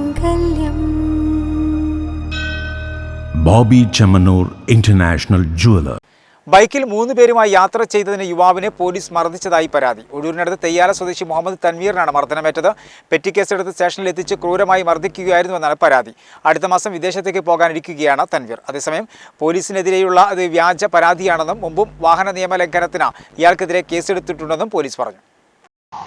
മാംഗല്യം. Bobby Chemmanur international jeweller. ബൈക്കിൽ മൂന്ന് പേരുമായി യാത്ര ചെയ്തതിന് യുവാവിനെ പോലീസ് മർദ്ദിച്ചതായി പരാതി. ഒഴൂരിനടുത്ത് തെയ്യാല സ്വദേശി മുഹമ്മദ് തൻവീറിനാണ് മർദ്ദനമേറ്റത്. പെറ്റിക്കേസെടുത്ത് സ്റ്റേഷനിൽ എത്തിച്ച് ക്രൂരമായി മർദ്ദിക്കുകയായിരുന്നുവെന്നാണ് പരാതി. അടുത്ത മാസം വിദേശത്തേക്ക് പോകാനിരിക്കുകയാണ് തൻവീർ. അതേസമയം പോലീസിനെതിരെയുള്ള അത് വ്യാജ പരാതിയാണെന്നും മുമ്പും വാഹന നിയമലംഘനത്തിന് ഇയാൾക്കെതിരെ കേസെടുത്തിട്ടുണ്ടെന്നും പോലീസ് പറഞ്ഞു.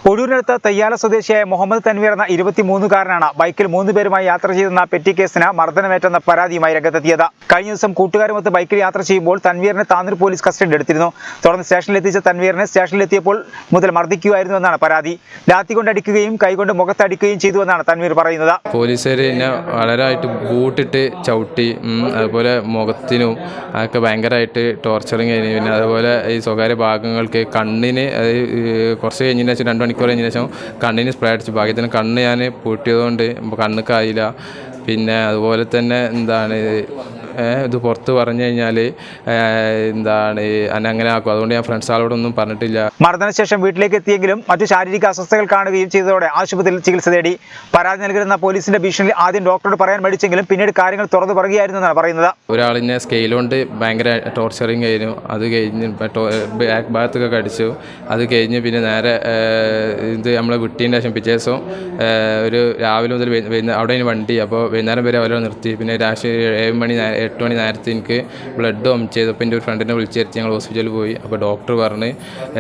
ഒഴൂരിനടുത്ത് തയ്യാല സ്വദേശിയായ മുഹമ്മദ് തൻവീർ എന്ന ഇരുപത്തിമൂന്നുകാരനാണ് ബൈക്കിൽ മൂന്ന് പേരുമായി യാത്ര ചെയ്തെന്ന പെറ്റി കേസിന് മർദ്ദനമേറ്റെന്ന പരാതിയുമായി രംഗത്തെത്തിയത്. കഴിഞ്ഞ ദിവസം കൂട്ടുകാരുമൊത്ത് ബൈക്കിൽ യാത്ര ചെയ്യുമ്പോൾ തൻവീറിനെ താന്നൂർ പോലീസ് കസ്റ്റഡി എടുത്തിരുന്നു. തുടർന്ന് സ്റ്റേഷനിൽ എത്തിച്ച തൻവീറിനെ സ്റ്റേഷനിലെത്തിയപ്പോൾ മുതൽ മർദ്ദിക്കുകയായിരുന്നു എന്നാണ് പരാതി. ലാത്തി കൊണ്ടടിക്കുകയും കൈകൊണ്ട് മുഖത്തടിക്കുകയും ചെയ്തു എന്നാണ് തൻവീർ പറയുന്നത്. പോലീസുകാർ എന്നെ വളരെയായിട്ട് ബൂട്ടിട്ട് ചവിട്ടി അതുപോലെ മുഖത്തിനും അതൊക്കെ ഭയങ്കരമായിട്ട് ടോർച്ചറിങ് കഴിഞ്ഞു പിന്നെ അതുപോലെ ഈ സ്വകാര്യ ഭാഗങ്ങൾക്ക് കണ്ണിന് കുറച്ച് കഴിഞ്ഞതിന് ശേഷം രണ്ട് മണിക്കൂർ കഴിഞ്ഞ ശേഷം കണ്ണിന് സ്പ്രേ അടിച്ചു. ഭാഗ്യത്തിന് കണ്ണ് ഞാൻ പൂട്ടിയതുകൊണ്ട് കണ്ണ് കായില്ല പിന്നെ അതുപോലെ തന്നെ എന്താണ് ഇത് പുറത്ത് പറഞ്ഞു കഴിഞ്ഞാൽ എന്താണ് അങ്ങനെ ആക്കും. അതുകൊണ്ട് ഞാൻ ഫ്രണ്ട്സ് ആളോടൊന്നും പറഞ്ഞിട്ടില്ല. മർദ്ദനശേഷം വീട്ടിലേക്ക് എത്തിയെങ്കിലും മറ്റു ശാരീരിക അസ്വസ്ഥതകൾ കാണുകയും ചെയ്തതോടെ ആശുപത്രിയിൽ ചികിത്സ തേടി പരാതി നൽകുന്ന പോലീസിന്റെ ഭീഷണി ആദ്യം ഡോക്ടറോട് പറയാൻ മേടിച്ചെങ്കിലും പിന്നീട് കാര്യങ്ങൾ തുറന്നു പറയുകയായിരുന്നു എന്നാണ് പറയുന്നത്. ഒരാളിനെ സ്കെയിൽ കൊണ്ട് ഭയങ്കര ടോർച്ചറിങ് കഴിഞ്ഞു അത് കഴിഞ്ഞ് ബാക്ക് ഭാഗത്തൊക്കെ കടിച്ചു. അത് കഴിഞ്ഞ് പിന്നെ നേരെ ഇത് നമ്മളെ വിട്ടീന്റെ ശേഷം പിറ്റേ ദിവസം ഒരു രാവിലെ മുതൽ അവിടെ വണ്ടി. അപ്പോൾ വൈകുന്നേരം വരെ അവരെ നിർത്തി. പിന്നെ രാഷ്ട്രീയ ഏഴ് മണി എട്ട് മണി നേരത്തെ എനിക്ക് ബ്ലഡ് ഓം ചെയ്തപ്പോൾ എന്റെ ഒരു ഫ്രണ്ടിനെ വിളിച്ചെത്തി ഞങ്ങൾ ഹോസ്പിറ്റലിൽ പോയി. അപ്പോൾ ഡോക്ടർ പറഞ്ഞ്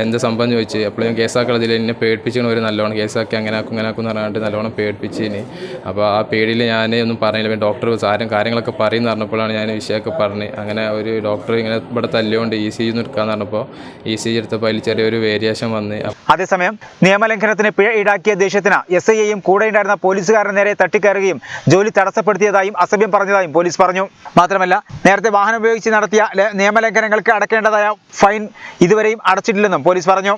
എന്താ സംഭവം? ചോദിച്ചു. ഞാൻ കേസാക്കളതിൽ എന്നെ പേടിപ്പിച്ചാണ് ഒരു നല്ലോണം കേസാക്കി അങ്ങനെ ആക്കും അങ്ങനെ ആക്കും എന്ന് പറഞ്ഞിട്ട് നല്ലോണം പേടിപ്പിച്ചിന്. അപ്പോൾ ആ പേടിയിൽ ഞാൻ ഒന്നും പറഞ്ഞില്ല. ഡോക്ടർ സാരം കാര്യങ്ങളൊക്കെ പറയുന്ന പറഞ്ഞപ്പോഴാണ് ഞാൻ വിഷയമൊക്കെ പറഞ്ഞ്. അങ്ങനെ ഒരു ഡോക്ടർ ഇങ്ങനെ ഇവിടെ തല്ലുകൊണ്ട് ഇ സി ജി എടുക്കാന്ന് പറഞ്ഞപ്പോൾ ഇ സി ജി എടുത്തപ്പോൾ അതിൽ ചെറിയൊരു വേരിയേഷൻ വന്ന്. അതേസമയം നിയമലംഘനത്തിന് പിഴ ഈടാക്കിയ ദേഷ്യത്തിന് എസ് ഐയെയും കൂടെ ഉണ്ടായിരുന്ന പോലീസുകാരന് നേരെ തട്ടിക്കയറുകയും ജോലി തടസ്സപ്പെടുത്തിയതായും അസഭ്യം പറഞ്ഞതായും പോലീസ് പറഞ്ഞു. മാത്രമല്ല നേരത്തെ വാഹനം ഉപയോഗിച്ച് നടത്തിയ നിയമലംഘനങ്ങൾക്ക് അടക്കേണ്ടതായ ഫൈൻ ഇതുവരെയും അടച്ചിട്ടില്ലെന്നും പോലീസ് പറഞ്ഞു.